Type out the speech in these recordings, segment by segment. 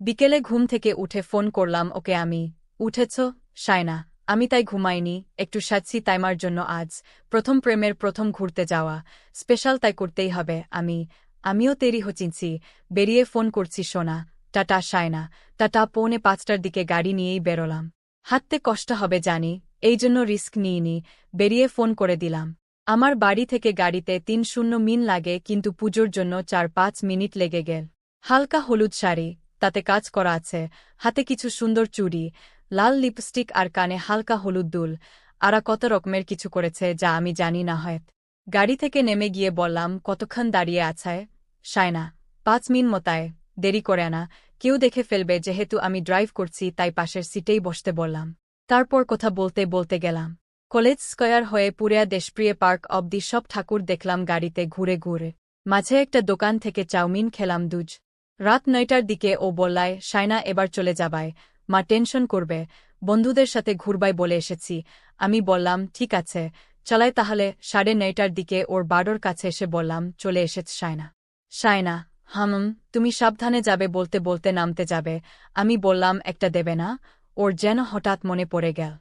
বিকেলে ঘুম থেকে উঠে ফোন করলাম, ওকে আমি। উঠেছ? সায়না, আমি তাই ঘুমাইনি, একটু সাজছি তাইমার জন্য আজ। প্রথম প্রেমের প্রথম ঘুরতে যাওয়া। স্পেশাল তাই করতেই হবে, আমি, আমিও তেরি হচিনছি। বেরিয়ে ফোন করছি সোনা। টাটা, সায়না। টাটা, পৌনে পাঁচটার দিকে গাড়ি নিয়েই বেরোলাম। হাঁটতে কষ্ট হবে জানি, এই জন্য রিস্ক নিইনি, বেরিয়ে ফোন করে দিলাম। আমার বাড়ি থেকে গাড়িতে তিন শূন্য মিন লাগে, কিন্তু পুজোর জন্য চার পাঁচ মিনিট লেগে গেল। হালকা হলুদ শাড়ি তাতে কাজ করা আছে। হাতে কিছু সুন্দর চুড়ি, লাল লিপস্টিক আর কানে হালকা হলুদ দুল। আরা কত রকমের কিছু করেছে যা আমি জানি না হয়ত গাড়ি থেকে নেমে গিয়ে বললাম, কতক্ষণ দাঁড়িয়ে আছায়? সায়না, পাঁচ মিন মতায়। দেরি করে না কেউ দেখে ফেলবে, যেহেতু আমি ড্রাইভ করছি, তাই পাশের সিটেই বসতে বললাম। তারপর কথা বলতে বলতে গেলাম। কলেজ স্কয়ার হয়ে পুরিয়া দেশপ্রিয় পার্ক অবধি সব ঠাকুর দেখলাম গাড়িতে ঘুরে ঘুরে। মাঝে একটা দোকান থেকে চাউমিন খেলাম দুজ। রাত নয়টার দিকে ও বললায়, সায়না, এবার চলে যাবায় মা টেনশন করবে। বন্ধুদের সাথে ঘুরবাই বলে এসেছি। আমি বললাম, ঠিক আছে। চলাই তাহলে। সাড়ে নয়টার দিকে ওর বাড়োর কাছে এসে বললাম, চলে এসেছ সায়না। সায়না, হাম, তুমি সাবধানে যাবে বলতে বলতে নামতে যাবে। আমি বললাম, একটা দেবে না। ওর যেন হঠাৎ মনে পড়ে গেল।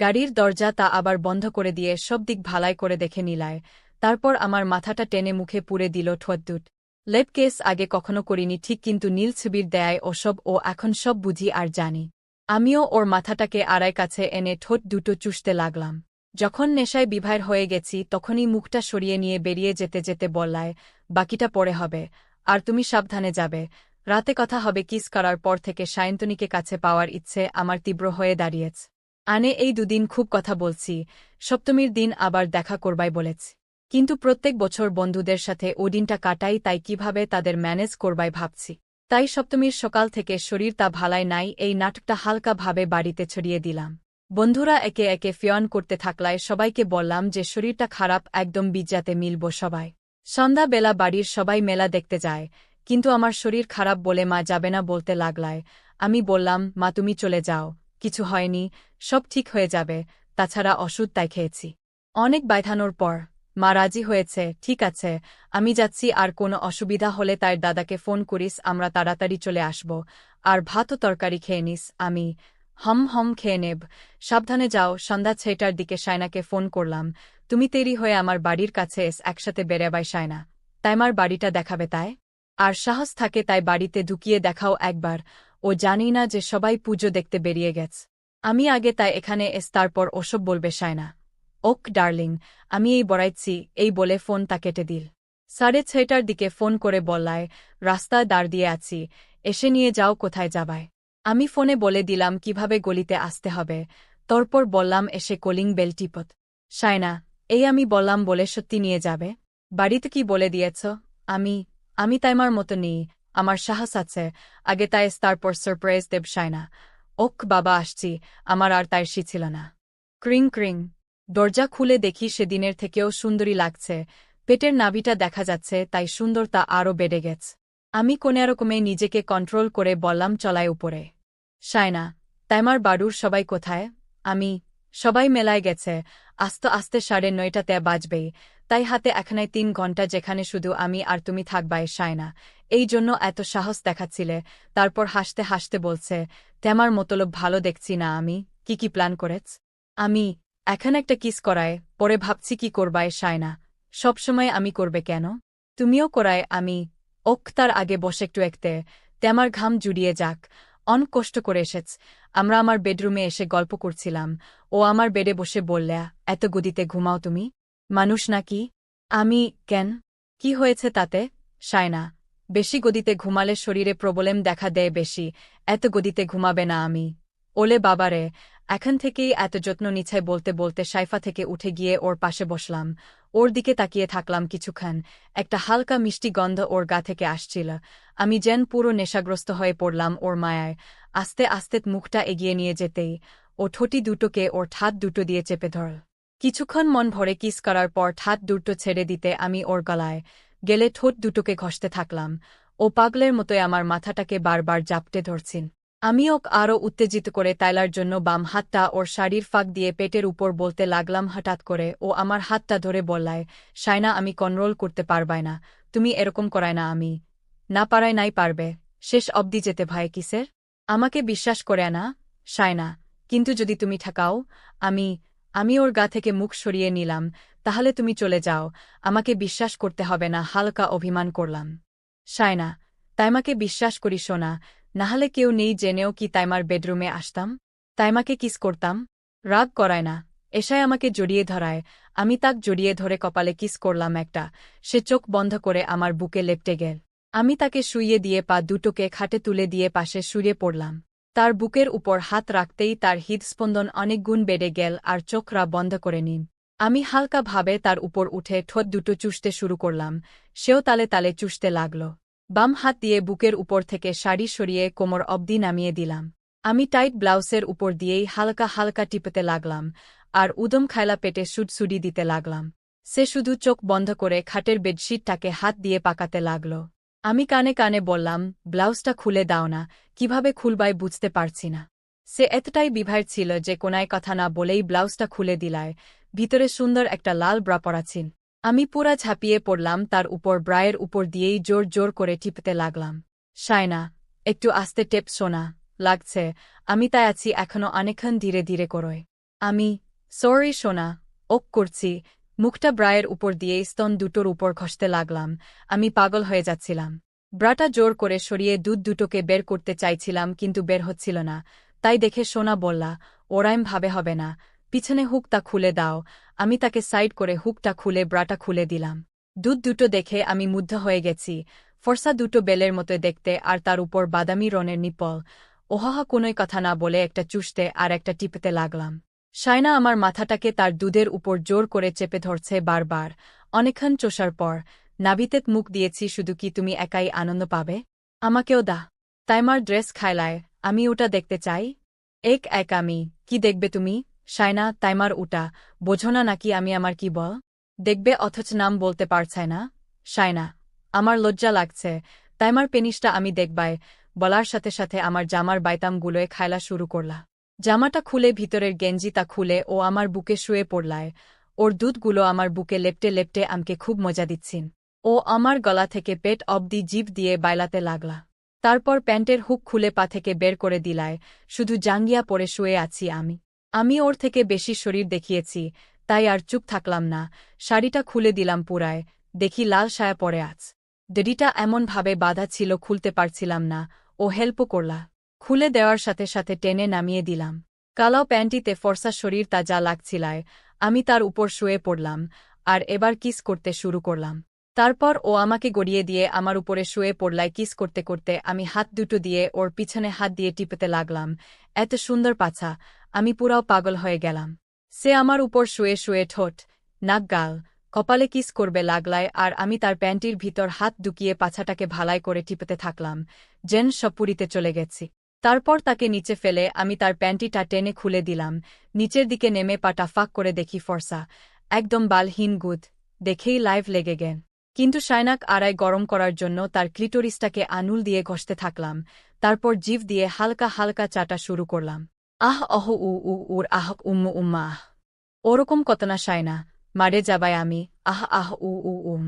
গাড়ির দরজা তা আবার বন্ধ করে দিয়ে সব দিক ভালাই করে দেখে নিলায়। তারপর আমার মাথাটা টেনে মুখে পুড়ে দিল ঠোঁদ্দুট লেপ কেস আগে কখনো করিনি, ঠিক কিন্তু নীল ছবির দেয়ায় ওসব ও এখন সব বুঝি আর জানি। আমিও ওর মাথাটাকে আড়াই কাছে এনে ঠোঁট দুটো চুষতে লাগলাম। যখন নেশায় বিভার হয়ে গেছি, তখনই মুখটা সরিয়ে নিয়ে বেরিয়ে যেতে যেতে বললায়, বাকিটা পরে হবে, আর তুমি সাবধানে যাবে। রাতে কথা হবে কিস করার পর থেকে সায়ন্তনীকে কাছে পাওয়ার ইচ্ছে আমার তীব্র হয়ে দাঁড়িয়েছে। আনে এই দুদিন খুব কথা বলছি, সপ্তমীর দিন আবার দেখা করবাই বলেছি। কিন্তু প্রত্যেক বছর বন্ধুদের সাথে ও দিনটা কাটাই, তাই কীভাবে তাদের ম্যানেজ করবাই ভাবছি। তাই সপ্তমীর সকাল থেকে শরীর তা ভালাই নাই, এই নাটকটা হালকাভাবে বাড়িতে ছড়িয়ে দিলাম। বন্ধুরা একে একে ফিয়ন করতে থাকলায় সবাইকে বললাম যে শরীরটা খারাপ, একদম বিজ্জাতে মিলব সবাই। সন্ধ্যাবেলা বাড়ির সবাই মেলা দেখতে যায়, কিন্তু আমার শরীর খারাপ বলে মা যাবে না বলতে লাগলায় আমি বললাম, মা, তুমি চলে যাও, কিছু হয়নি, সব ঠিক হয়ে যাবে, তাছাড়া ওষুধ তাই খেয়েছি। অনেক বাইধানোর পর মা রাজি হয়েছে, ঠিক আছে। আমি যাচ্ছি, আর কোনো অসুবিধা হলে তার দাদাকে ফোন করিস, আমরা তাড়াতাড়ি চলে আসব। আর ভাত তরকারি খেয়ে নিস, আমি হম হম খেয়ে নেব। সাবধানে যাও, সন্ধ্যা ছয়টার দিকে সায়নাকে ফোন করলাম। তুমি তেরি হয়ে আমার বাড়ির কাছে এস, একসাথে বেড়াবাই সায়না। তাই আমার বাড়িটা দেখাবে তাই? আর সাহস থাকে তাই বাড়িতে ঢুকিয়ে দেখাও একবার। ও জানি না যে সবাই পুজো দেখতে বেরিয়ে গেছ। আমি আগে তাই এখানে এস, তারপর ওসব বলবে সায়না। ওক ডার্লিং আমি এই বড়াইছি এই বলে ফোন তা কেটে দিল। সাড়ে ছয়টার দিকে ফোন করে বললায় রাস্তায় দাঁড় দিয়ে আছি, এসে নিয়ে যাও কোথায় যাবায় আমি ফোনে বলে দিলাম কীভাবে গলিতে আসতে হবে। তারপর বললাম এসে কলিং বেল টিপত সায়না এই আমি বললাম বলে সত্যি নিয়ে যাবে? বাড়িতে কি বলে দিয়েছ? আমি আমি তাইমার মতো নেই, আমার সাহস আছে, আগে তাই তারপর সারপ্রাইজ দেব সায়না ওক বাবা আসছি, আমার আর তাই ছিল না। ক্রিং ক্রিং। দরজা খুলে দেখি সেদিনের থেকেও সুন্দরী লাগছে। পেটের নাভিটা দেখা যাচ্ছে, তাই সুন্দরতা আরও বেড়ে গেছে। আমি কোনোরকমে নিজেকে কন্ট্রোল করে বললাম চলায় উপরে। সায়না তাইমার বাড়ুর সবাই কোথায়? আমি, সবাই মেলায় গেছে। আস্তে আস্তে সাড়ে নয়টাতে বাজবেই। তাই হাতে এখানে তিন ঘণ্টা যেখানে শুধু আমি আর তুমি থাকবায় সায়না এই জন্য এত সাহস দেখাচ্ছিলে। তারপর হাসতে হাসতে বলছে, তেমার মতলব ভালো দেখছি না আমি। কি কি প্ল্যান করেছ? আমি এখন একটা কিস করায়, পরে ভাবছি কি করবায় সায়না সবসময় আমি করবে কেন? তুমিও করায়, আমি। ওক তার আগে বসে একটু একতে। তেমার ঘাম জুড়িয়ে যাক। অনেক কষ্ট করে এসেছ। আমরা আমার বেডরুমে এসে গল্প করছিলাম। ও আমার বেডে বসে বললে, এত গদিতে ঘুমাও তুমি? মানুষ নাকি? আমি, কেন? কি হয়েছে তাতে? সায়না বেশি গদিতে ঘুমালে শরীরে প্রবলেম দেখা দেয় বেশি। এত গদিতে ঘুমাবে না আমি। ওলে, বাবারে এখন থেকেই এত যত্ন নিছাই বলতে বলতে সাইফা থেকে উঠে গিয়ে ওর পাশে বসলাম। ওর দিকে তাকিয়ে থাকলাম কিছুক্ষণ। একটা হালকা মিষ্টি গন্ধ ওর গা থেকে আসছিল। আমি যেন পুরো নেশাগ্রস্ত হয়ে পড়লাম ওর মায়ায়। আস্তে আস্তে মুখটা এগিয়ে নিয়ে যেতেই ও ঠোঁটি দুটোকে ওর ঠাত দুটো দিয়ে চেপে ধরল। কিছুক্ষণ মন ভরে কিস করার পর ঠাত দুটো ছেড়ে দিতে আমি ওর গলায় গেলে ঠোঁট দুটোকে ঘষতে থাকলাম। ও পাগলের মতোই আমার মাথাটাকে বারবার জাপটে ধরছিন আমি ওক আরও উত্তেজিত করে তাইলার জন্য বাম হাতটা ওর শাড়ির ফাঁক দিয়ে পেটের উপর বলতে লাগলাম হঠাৎ করে, ও আমার হাতটা ধরে বললায় সায়না আমি কন্ট্রোল করতে পারবাই না, তুমি এরকম করায় না আমি। না পারায় নাই পারবে। শেষ অবধি যেতে ভয় কিসের? আমাকে বিশ্বাস করে না সায়না কিন্তু যদি তুমি ঠাকাও, আমি আমি ওর গা থেকে মুখ সরিয়ে নিলাম, তাহলে তুমি চলে যাও, আমাকে বিশ্বাস করতে হবে না, হালকা অভিমান করলাম। সায়না তাইমাকে বিশ্বাস করি শোনা নাহলে কেউ নেই জেনেও কি তাইমার বেডরুমে আসতাম? তাইমাকে কিস করতাম? রাগ করায় না। এসায় আমাকে জড়িয়ে ধরায়। আমি তাক জড়িয়ে ধরে কপালে কিস করলাম একটা। সে চোখ বন্ধ করে আমার বুকে লেপটে গেল। আমি তাকে শুইয়ে দিয়ে পা দুটোকে খাটে তুলে দিয়ে পাশে শুয়ে পড়লাম। তার বুকের উপর হাত রাখতেই তার হৃদস্পন্দন অনেক গুণ বেড়ে গেল আর চোখরা বন্ধ করে নিন। আমি হালকাভাবে তার উপর উঠে ঠোঁট দুটো চুষতে শুরু করলাম। সেও তালে তালে চুষতে লাগল। বাম হাত দিয়ে বুকের উপর থেকে শাড়ি সরিয়ে কোমর অবধি নামিয়ে দিলাম। আমি টাইট ব্লাউসের উপর দিয়েই হালকা হালকা টিপতে লাগলাম, আর উদম খায়লা পেটে সুডসুডি দিতে লাগলাম। সে শুধু চোখ বন্ধ করে খাটের বেডশিটটাকে হাত দিয়ে পাকাতে লাগল। আমি কানে কানে বললাম, ব্লাউজটা খুলে দাও না, কীভাবে খুলবাই বুঝতে পারছি না। সে এতটাই বিভার ছিল যে কোনায় কথা না বলেই ব্লাউজটা খুলে দিলায়, ভিতরে সুন্দর একটা লাল ব্রা পরা ছিল আমি পুরা ঝাঁপিয়ে পড়লাম, তার উপর ব্রায়ের উপর দিয়েই জোর জোর করে টিপতে লাগলাম। সায়না একটু আস্তে টেপ শোনা। লাগছে, আমি তাই আছি এখনও অনেকক্ষণ ধীরে ধীরে করয় আমি, সরি সোনা ওক করছি। মুখটা ব্রায়ের উপর দিয়ে স্তন দুটোর উপর ঘষতে লাগলাম। আমি পাগল হয়ে যাচ্ছিলাম। ব্রাটা জোর করে সরিয়ে দুধ দুটোকে বের করতে চাইছিলাম, কিন্তু বের হচ্ছিল না। তাই দেখে সোনা বললা, ওরাইম ভাবে হবে না। পিছনে হুকটা খুলে দাও, আমি তাকে সাইড করে হুকটা খুলে ব্রাটা খুলে দিলাম। দুধ দুটো দেখে আমি মুগ্ধ হয়ে গেছি। ফর্সা দুটো বেলের মতো দেখতে আর তার উপর বাদামি রনের নিপল। ওহাহা কোনোই কথা না বলে একটা চুষতে আর একটা টিপতে লাগলাম। সায়না আমার মাথাটাকে তার দুধের উপর জোর করে চেপে ধরছে বারবার। অনেকক্ষণ চোষার পর নাবিতেত মুখ দিয়েছি শুধু কি তুমি একাই আনন্দ পাবে? আমাকেও দা। তাইমার ড্রেস খাইলায়, আমি ওটা দেখতে চাই। এক এক আমি, কি দেখবে তুমি? সায়না তাইমার, উটা, বোঝো না নাকি আমি আমার কি বল দেখবে অথচ নাম বলতে পারছায় না। সায়না আমার লজ্জা লাগছে। তাইমার পেনিসটা আমি দেখবাই বলার সাথে সাথে আমার জামার বাইতামগুলোয় খায়লা শুরু করলা। জামাটা খুলে ভিতরের গেঞ্জিতা খুলে ও আমার বুকে শুয়ে পড়লায়। ওর দুধগুলো আমার বুকে লেপটে লেপটে আমকে খুব মজা দিচ্ছিন। ও আমার গলা থেকে পেট অবধি জিভ দিয়ে বাইলাতে লাগলা। তারপর প্যান্টের হুক খুলে পা থেকে বের করে দিলায়। শুধু জাঙ্গিয়া পরে শুয়ে আছি আমি। আমি ওর থেকে বেশি শরীর দেখিয়েছি, তাই আর চুপ থাকলাম না। শাড়িটা খুলে দিলাম পুরায়, দেখি লাল সায়া পরে আছ দেরিটা এমনভাবে বাধা ছিল খুলতে পারছিলাম না, ও হেল্পও করলা। খুলে দেওয়ার সাথে সাথে টেনে নামিয়ে দিলাম। কালাও প্যান্টিতে ফর্সা শরীর তা যা লাগছিলায়, আমি তার উপর শুয়ে পড়লাম, আর এবার কিস করতে শুরু করলাম। তারপর ও আমাকে গড়িয়ে দিয়ে আমার উপরে শুয়ে পড়লায় কিস করতে করতে আমি হাত দুটো দিয়ে ওর পিছনে হাত দিয়ে টিপেতে লাগলাম। এত সুন্দর পাছা, আমি পুরাও পাগল হয়ে গেলাম। সে আমার উপর শুয়ে শুয়ে ঠোঁট, নাক, গাল, কপালে কিস করবে লাগলায় আর আমি তার প্যান্টির ভিতর হাত দুকিয়ে পাছাটাকে ভালাই করে টিপেতে থাকলাম জেন সপুরিতে চলে গেছি। তারপর তাকে নিচে ফেলে আমি তার প্যান্টিটা টেনে খুলে দিলাম, নিচের দিকে নেমে পাটা ফাঁক করে দেখি ফর্সা, একদম বালহীন গুদ, দেখেই লাইভ লেগে গেন কিন্তু সায়নাক আড়াই গরম করার জন্য তার ক্লিটোরিসটাকে আনুল দিয়ে ঘষতে থাকলাম, তারপর জিভ দিয়ে হালকা হালকা চাটা শুরু করলাম। আহ অহ উ উ উর আহ উম্মু উম্মা আহ ওরকম কত না সায়না মারে যাবাই আমি, আহ আহ উ উ উম।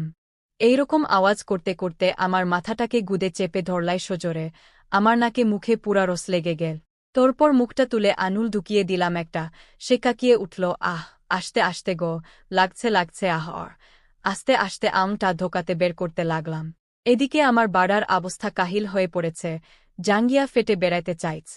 এইরকম আওয়াজ করতে করতে আমার মাথাটাকে গুদে চেপে ধরলাই সজোরে, আমার নাকে মুখে পুরা রস লেগে গেল। তোরপর মুখটা তুলে আনুল ঢুকিয়ে দিলাম একটা, সে কাকিয়ে উঠল, আহ, আসতে আসতে গো, লাগছে লাগছে আহ আস্তে আস্তে আমটা ধোকাতে বের করতে লাগলাম। এদিকে আমার বাড়ার অবস্থা কাহিল হয়ে পড়েছে, জাঙ্গিয়া ফেটে বেড়াইতে চাইছ।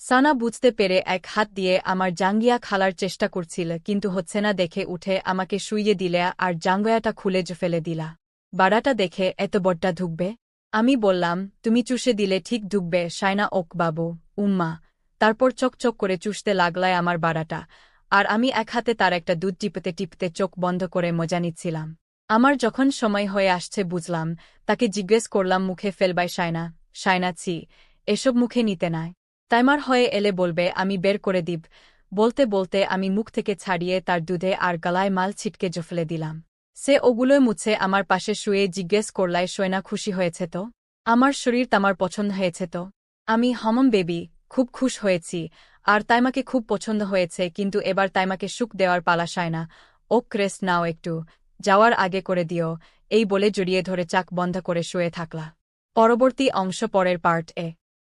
সানা বুঝতে পেরে এক হাত দিয়ে আমার জাঙ্গিয়া খালার চেষ্টা করছিল, কিন্তু হচ্ছে না দেখে উঠে আমাকে শুইয়ে দিলে আর জাঙ্গয়াটা খুলে ফেলে দিলা। বাড়াটা দেখে এত বড্ডা ঢুকবে আমি বললাম, তুমি চুষে দিলে ঠিক ঢুকবে সায়না ওক বাবু, উম্মা। তারপর চকচক করে চুষতে লাগলায় আমার বাড়াটা, আর আমি এক হাতে তার একটা দুধ টিপতে টিপতে চোখ বন্ধ করে মজা নিচ্ছিলাম। আমার যখন সময় হয়ে আসছে বুঝলাম, তাকে জিজ্ঞেস করলাম মুখে ফেলবাই সায়না সায়না ছি, এসব মুখে নিতে নাই। তাইমার হয়ে এলে বলবে, আমি বের করে দিব। বলতে বলতে আমি মুখ থেকে ছাড়িয়ে তার দুধে আর গলায় মাল ছিটকে জফলে দিলাম। সে ওগুলোই মুছে আমার পাশে শুয়ে জিজ্ঞেস করলায় সয়না খুশি হয়েছে তো? আমার শরীর তামার পছন্দ হয়েছে তো? আমি হমম বেবি, খুব খুশ হয়েছি, আর তাইমাকে খুব পছন্দ হয়েছে, কিন্তু এবার তাইমাকে সুখ দেওয়ার পালা সায় না ও ক্রেস্ট নাও একটু যাওয়ার আগে করে দিও, এই বলে জড়িয়ে ধরে চাক বন্ধ করে শুয়ে থাকলা। পরবর্তী অংশ পরের পার্ট এ।